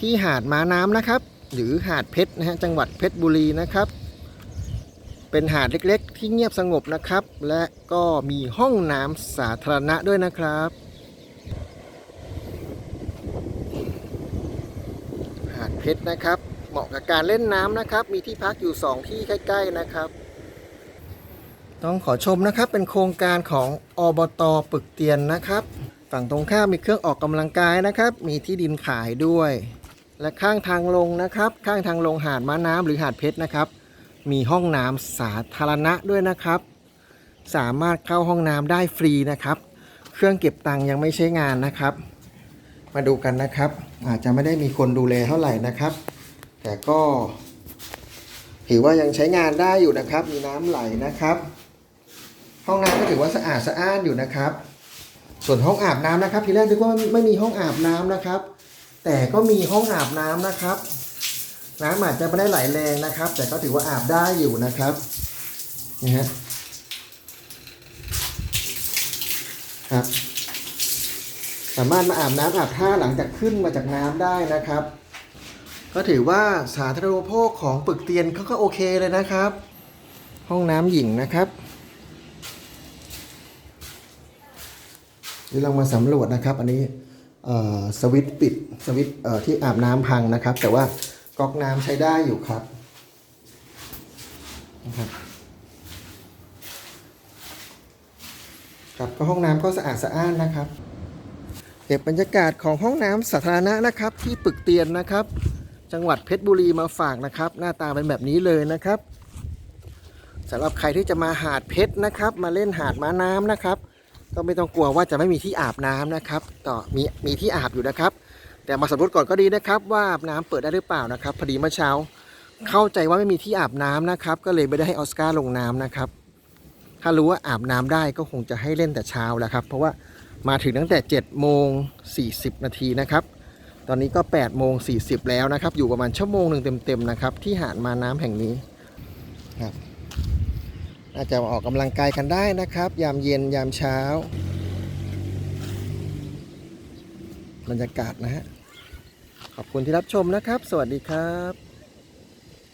ที่หาดม้าน้ำนะครับ หรือหาดเพชรนะฮะจังหวัดเพชรบุรีนะครับ เป็นหาดเล็กๆ ที่เงียบสงบนะครับ และก็มีห้องน้ำสาธารณะด้วยนะครับ หาดเพชรนะครับ เหมาะกับการเล่นน้ำนะครับ มีที่พักอยู่ 2 ที่ใกล้ ๆ นะครับต้องขอชมนะครับเป็นโครงการของอบตปึกเตียนนะครับ ฝั่งตรงข้ามมีเครื่องออกกำลังกายนะครับ มีที่ดินขายด้วย และข้างทางลงนะครับ ข้างทางลงหาดม้าน้ำหรือหาดเพชรนะครับ มีห้องน้ำสาธารณะด้วยนะครับ สามารถเข้าห้องน้ำได้ฟรีนะครับ เครื่องเก็บตังค์ยังไม่ใช้งานนะครับ มาดูกันนะครับ อาจจะไม่ได้มีคนดูแลเท่าไหร่นะครับ แต่ก็ถือว่ายังใช้งานได้อยู่นะครับ มีน้ำไหลนะครับ ห้องน้ำก็ถือว่าสะอาดสะอ้านอยู่นะครับ ส่วนห้องอาบน้ำนะครับ ทีแรกนึกว่าไม่มีห้องอาบน้ำนะครับ แต่ก็มีห้องอาบน้ำนะครับ น้ำอาจจะไม่ได้ไหลแรงนะครับ แต่ก็ถือว่าอาบได้อยู่นะครับนี่ฮะครับ สามารถมาอาบน้ำอาบท่าหลังจากขึ้นมาจากน้ำได้นะครับ ก็ถือว่าสาธารณูปโภคของปึกเตียนเขาก็โอเคเลยนะครับ ห้องน้ำหญิงนะครับเดี๋ยวเรามาสำรวจนะครับ อันนี้ สวิตปิดสวิตที่อาบน้ำพังนะครับ แต่ว่าก๊อกน้ำใช้ได้อยู่ครับนะครับครับก็ห้องน้ำก็สะอาดสะอ้านนะครับเก็บบรรยากาศของห้องน้ำสาธารณะนะครับ ที่ปึกเตียนนะครับ จังหวัดเพชรบุรีมาฝากนะครับ หน้าตาเป็นแบบนี้เลยนะครับสำหรับใครที่จะมาหาดเพชรนะครับ มาเล่นหาดม้าน้ำนะครับ ก็ไม่ต้องกลัวว่าจะไม่มีที่อาบน้ำนะครับ ต่อมีมีที่อาบอยู่นะครับ แต่มาสำรวจก่อนก็ดีนะครับ ว่าอาบน้ำเปิดได้หรือเปล่านะครับพอดีเมื่อเช้า เข้าใจว่าไม่มีที่อาบน้ำนะครับ ก็เลยไม่ได้ให้ออสการ์ลงน้ำนะครับ ถ้ารู้ว่าอาบน้ำได้ก็คงจะให้เล่นแต่เช้าแล้วครับ เพราะว่ามาถึงตั้งแต่7โมง40นาทีนะครับ ตอนนี้ก็8โมง40แล้วนะครับ อยู่ประมาณชั่วโมงหนึ่งเต็มๆนะครับ ที่หาดมาน้ำแห่งนี้ครับ อาจะมาออกกำลังกายกันได้นะครับ ยามเย็นยามเช้า บรรยากาศนะฮะ ขอบคุณที่รับชมนะครับ สวัสดีครับ